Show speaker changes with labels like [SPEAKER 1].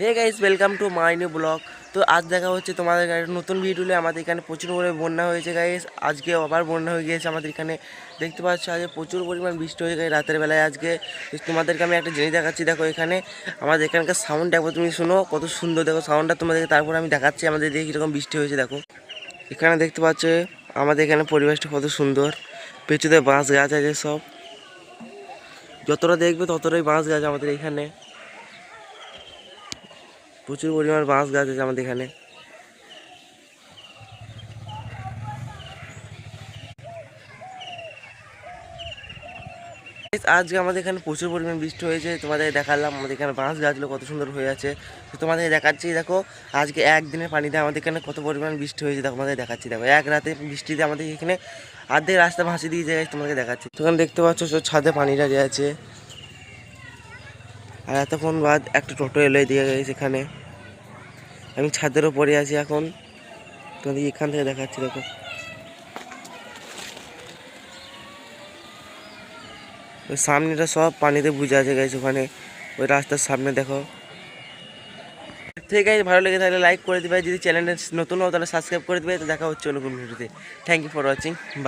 [SPEAKER 1] Hey guys welcome to my new blog তো আজ দেখা হচ্ছে তোমাদের নতুন ভিডিওলে আমাদের এখানে প্রচুর পরিমাণে বন্যা হয়েছে গাইস আজকে আবার বন্যা হয়ে গিয়েছে আমাদের এখানে। দেখতে পাচ্ছ আজকে প্রচুর পরিমাণ বৃষ্টি হয়ে গেছে রাতের বেলায় আজকে। তোমাদেরকে আমি একটা জিনিস দেখাচ্ছি, দেখো এখানে। আমাদের এখানকার সাউন্ড একবার তুমি শোনো কত সুন্দর দেখো সাউন্ডটা তোমাদেরকে। তারপর আমি দেখাচ্ছি আমাদের দিকে কীরকম বৃষ্টি হয়েছে, দেখো। এখানে দেখতে পাচ্ছ, আমাদের এখানে পরিবেশটা কত সুন্দর। পেঁচুতে বাঁশ গাছ আছে সব। যতটা দেখবে ততটাই বাঁশ গাছ আমাদের এখানে। প্রচুর পরিমাণ বাঁশ গাছ আছে আমাদের এখানে। আজকে আমাদের এখানে প্রচুর পরিমাণ বৃষ্টি হয়েছে, তোমাদের দেখালাম আমাদের এখানে বাঁশ গাছগুলো কত সুন্দর হয়ে আছে। তো তোমাদের দেখাচ্ছি, দেখো, আজকে একদিনের পানিতে আমাদের এখানে কত পরিমাণ বৃষ্টি হয়েছে, দেখো আমাদের দেখাচ্ছি, দেখো, এক রাতে বৃষ্টিতে আমাদের এখানে অর্ধেক রাস্তা ভাসিয়ে দিয়ে যায় তোমাকে দেখাচ্ছি। তখন দেখতে পাচ্ছ ছাদে পানি দাঁড়িয়ে আছে। আর এতক্ষণ বাদ একটা টোটো এলো দিয়ে গেছে এখানে আমি ছাদের উপরে আছি এখন। তোমাদের এখান থেকে দেখাচ্ছি, দেখো। ওই সামনেটা সব পানিতে বুঝে আছে গেছে ওখানে। ওই রাস্তার সামনে দেখো। ঠিক আছে ভালো লেগে থাকলে লাইক করে দিবে। যদি চ্যানেলটা নতুন হও তাহলে সাবস্ক্রাইব করে দিবে। তো দেখা হচ্ছে অন্য কোনো ভিডিওতে থ্যাংক ইউ ফর ওয়াচিং